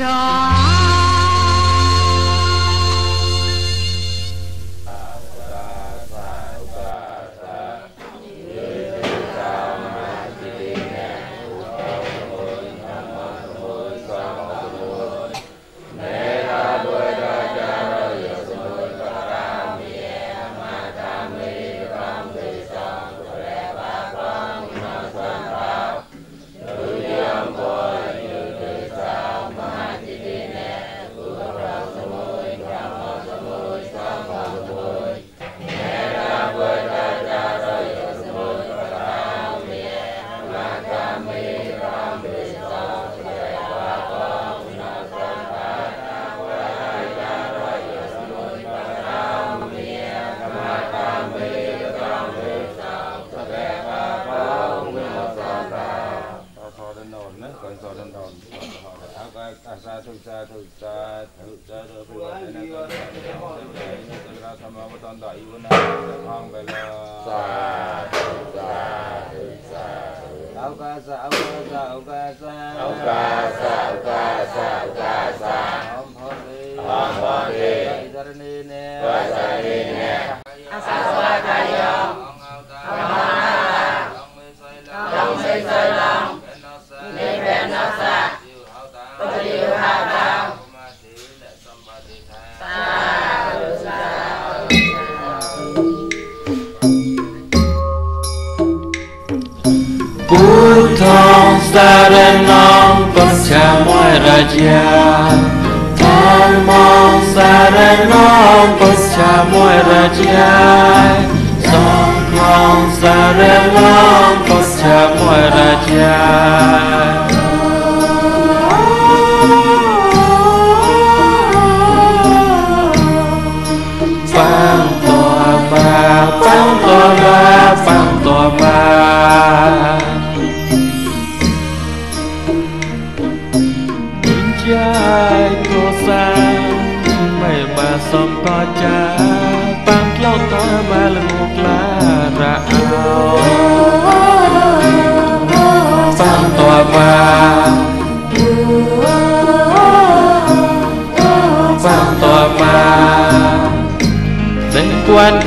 Rock. សមវតន្តអ៊ីវណាអង្គកលាសា មួយរាជាធម្មងសា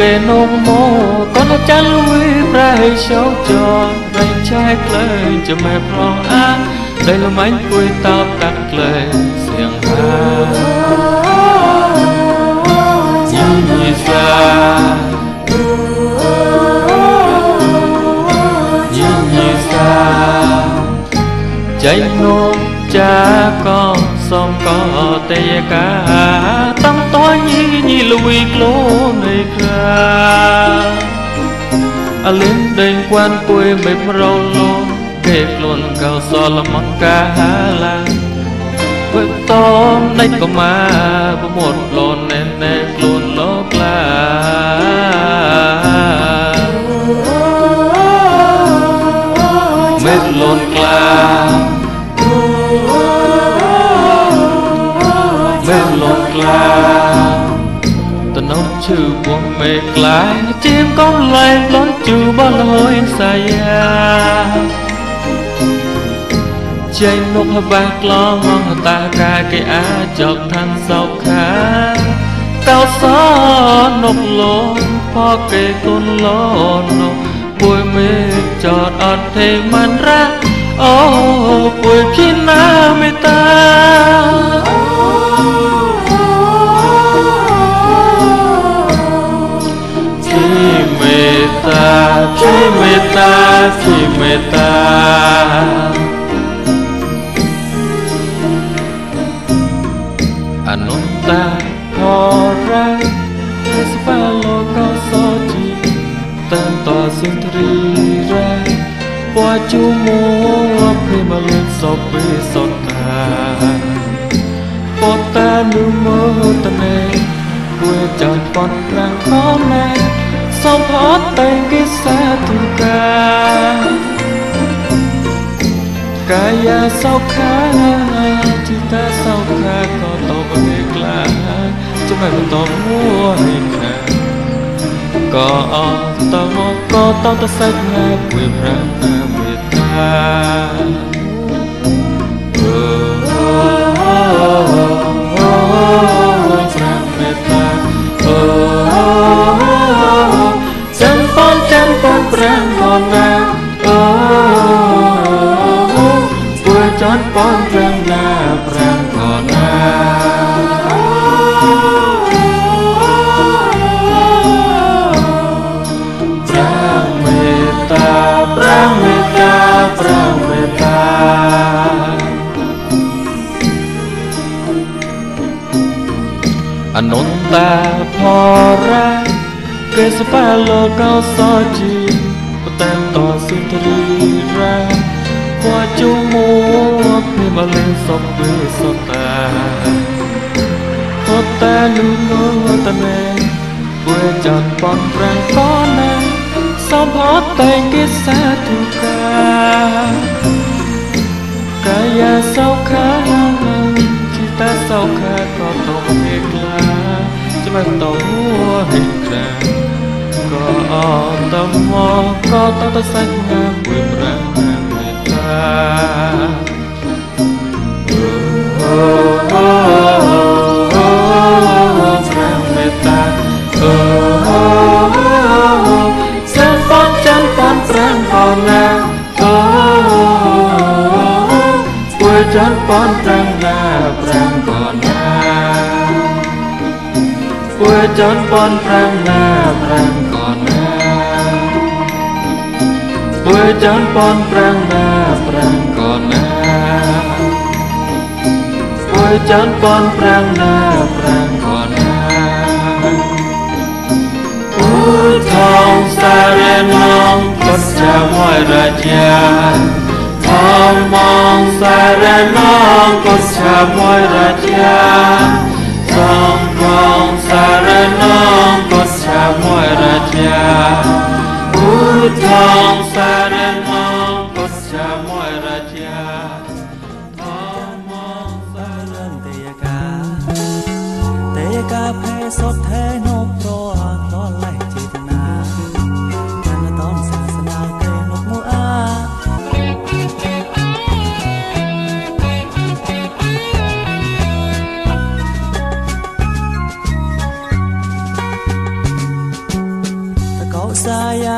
គួនគេនំមកូនចាលវីប្រៃရှောင်းចររៃឆែក្លែងចាំែប្រងអាដែលលមាញ់គួយតោបកាត់ក្លែងសៀងហាសាញញសាចេញនោះចាកសំកតេយកាតំតញីញីលួយខ្លួននៃក្រាអលិនដេ ញគួនពួយមិនប្រលងគេខ្លួនកោសលមកកាឡាវិតមនៃកមាប្រមុតលនណែណែខ្លួនលោក ក្លាតនំឈឺពោះមេក្លាយជាមកូនឡែលនជូបលហើយសាយាជ័យនុកបាក់ក្លងហងតាកាគេអាចចកឋានសោខាកោសនុកលងផកគេគុនលនុពួយមេចតអត់ទេមិនរ៉ាអូពួយភីណាមេតាជី តាជីមេតាជីមេតាតាហរ៉ាស្វាលោកោសជីតានតសិនទ្រីរ៉ាពួជុមួភេមលិសពេសតាពតានុមតនេគួយចាត់ប៉ុនប្រាំងខំណែ សូមអត់តែគេសាទុកាកាយាសោខាចិត្តតាសោខាក៏តបគេក្លាចាំតែបន្តមួយខាក៏អត់តមកក៏តតសេចក្ដីព្រាប្រាមេតា លមកលេងសុំពេលសុតាហត់តែលឺងតនេគួចាត់បនប្រាំងកណែសំផតតែងគេសាទុកាកាយាសោខាសោខាក៏តោហេក្លាច្បាស់តោមួហេក្រាក៏អត់តមកក៏តតសាច់ងាពួយប្រាំមេត្តាអូអូអូប្រាំមេត្តាអូសិនបនចាន់តាមប្រាំក៏ណាអូពួយចាន់បនប្រាំណាប្រាំក៏ណាពួយចាន់បនប្រាំណាប្រាំក៏ណា ពួយចាន់បនប្រាំណាប្រាំក៏ណាពួយចាន់បនប្រាំណាប្រាំក៏ណាអូថងសារនងពុទ្ធមួយរាជាថងមងសារនងពុទ្ធមួយរាជាសងកងសារនងពុទ្ធមួយរាជាអូថងសារ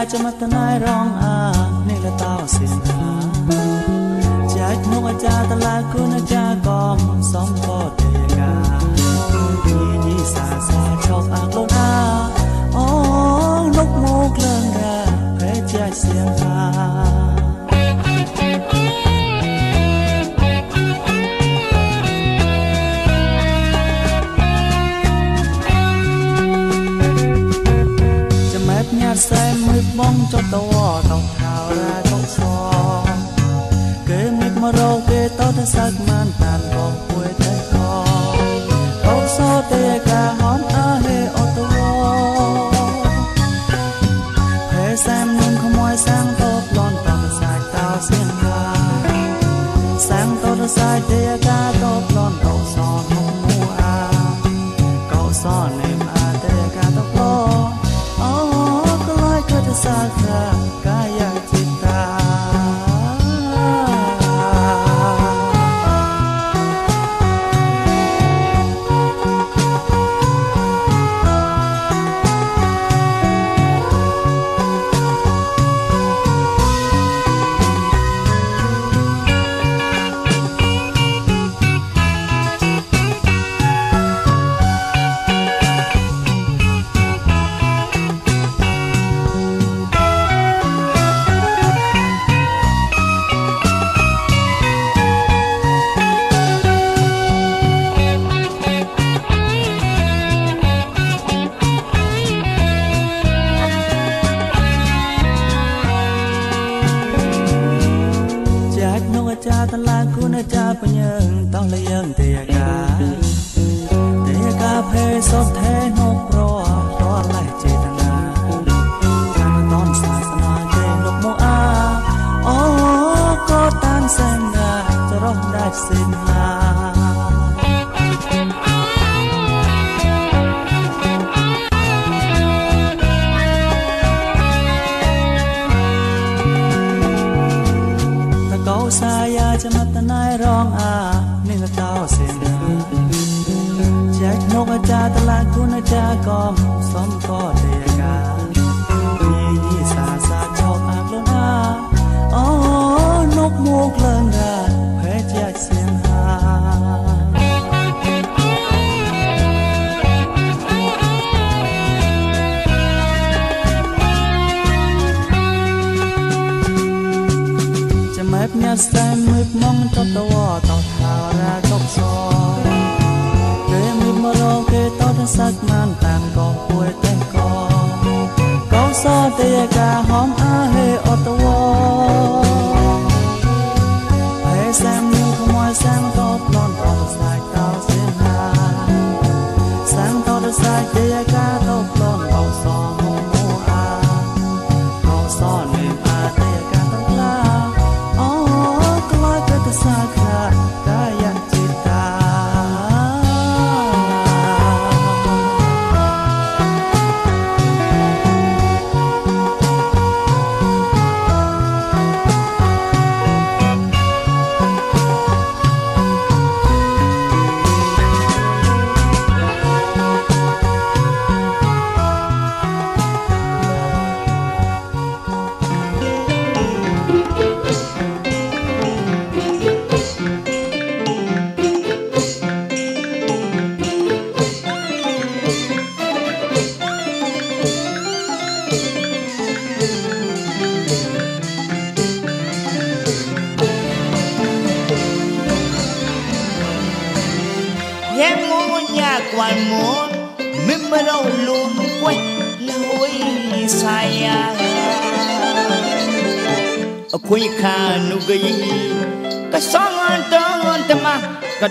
សាយាចមតណៃរងអានេះលតោសៀនហាចាច់នោះអាចារ្យតឡាគុណអាចារ្យកំសំកតទេកាយីយីសាសាឈប់អាក្លូនអាអូលោកមកលឿនរាភេចាច់សៀនហាចាំែ លាយ ឡាគុណអាចា សទេកាហំអាហេអតវ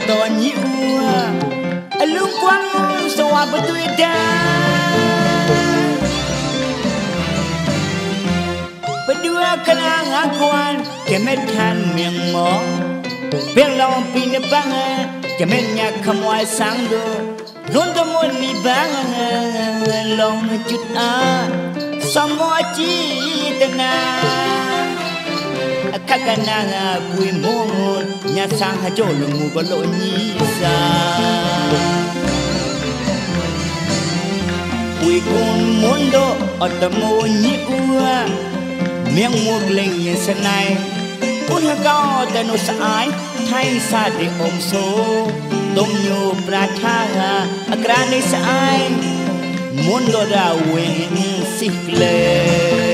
to nhiều lung quang so wa betul dah Berdua kena ngakuan Kemet kan miang mo Belong pina bangan Kemetnya kamuai sang do Ronda mo ni bangan Long cut a Semua cita na Kakana nga kui mongon Nya sang ha jo lungu balo ni sa Kui kun mundo Otamo ni kuah miếng mua lên yên sân này út hà cao tên nó sai thay xa để ôm số đông nhu pra tha ha akrani sai muốn lo ra wen xích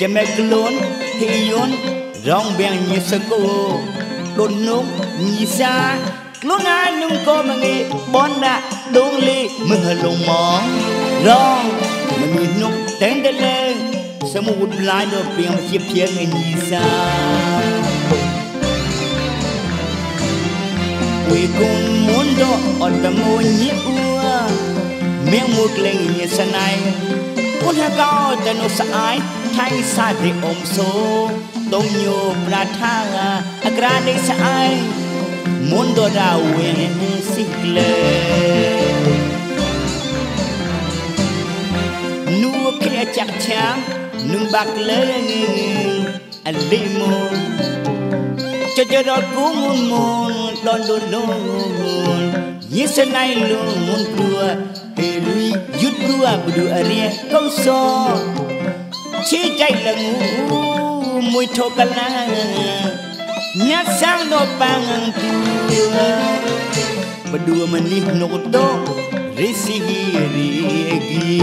chế mẹ luôn thì yun rong bèn như sơ cô đốt nung như xa luôn ai nung cô mà nghĩ bón đã đúng ly mưa lùng mỏ rong mà nhìn nung tên tên lên sẽ một lái đồ bèn mà chiếc chiếc ngày như xa Quy cùng muốn đó, ở tầm môi nhiễu Miếng một lên như xa này Ôn hà cao tên ô sa ái Thay sa đi ôm số Tông nhô pra tha ngà Agra đi sa ai Muốn độ ra quyền xích lệ Nua kia chắc chắn Nung bạc lệ Anh đi mô cho cho đó cú muôn muôn đòn đòn đòn như thế စောချီကြိုက်လငူမွိထောကလန်းညက်ဆောင်တော့ပန်းတူဘဒူမနိနှုတ်တော့ရစီရီဂီ